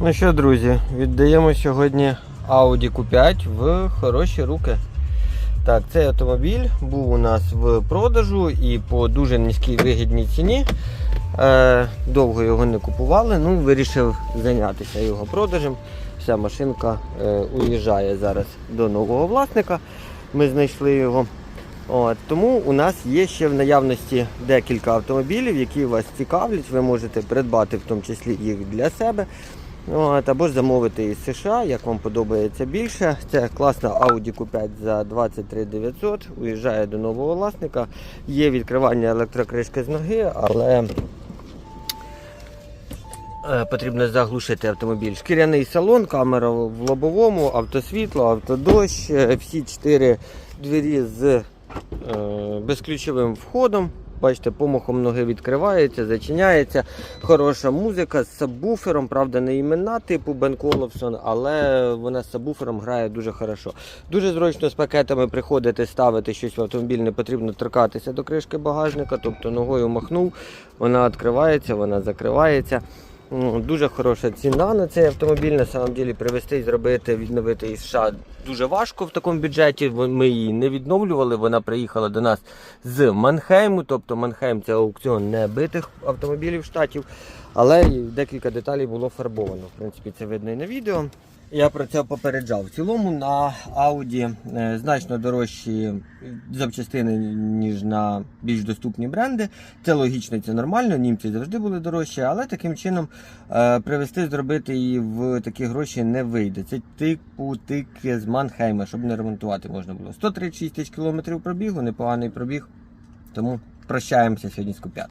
Ну що, друзі, віддаємо сьогодні Audi Q5 в хороші руки. Так, цей автомобіль був у нас в продажу і по дуже низькій вигідній ціні. Е, довго його не купували, ну вирішив зайнятися його продажем. Вся машинка е, уїжджає зараз до нового власника. Ми знайшли його. От, тому у нас є ще в наявності декілька автомобілів, які вас цікавлять. Ви можете придбати в тому числі їх для себе. От, або ж замовити із США, як вам подобається більше. Це класна Audi Q5 за 23 900, уїжджає до нового власника. Є відкривання електрокришки з ноги, але е, потрібно заглушити автомобіль. Шкіряний салон, камера в лобовому, автосвітло, автодощ, е, всі чотири двері з е, безключовим входом. Бачите, помахом ноги відкривається, зачиняється. Хороша музика з сабвуфером, правда, не імена типу Бен Коловсон, але вона з сабвуфером грає дуже хорошо. Дуже зручно з пакетами приходити, ставити щось в автомобіль, не потрібно торкатися до кришки багажника, тобто ногою махнув, вона відкривається, вона закривається. М, Дуже хороша ціна на цей автомобіль. На самом ділі привезти зробити, відновити із США дуже важко в такому бюджеті. Ми її не відновлювали. Вона приїхала до нас з Манхейму. Тобто Манхейм це аукціон небитих автомобілів штатів. Але декілька деталей було фарбовано. В принципі, це видно і на відео. Я про це попереджав. В цілому на Audi е, значно дорожчі запчастини, ніж на більш доступні бренди. Це логічно, це нормально. Німці завжди були дорожчі, але таким чином е, привезти, зробити її в такі гроші не вийде. Це типу тики з Манхейма, щоб не ремонтувати можна було. 136 тисяч кілометрів пробігу, непоганий пробіг. Тому прощаємося сьогодні з купят.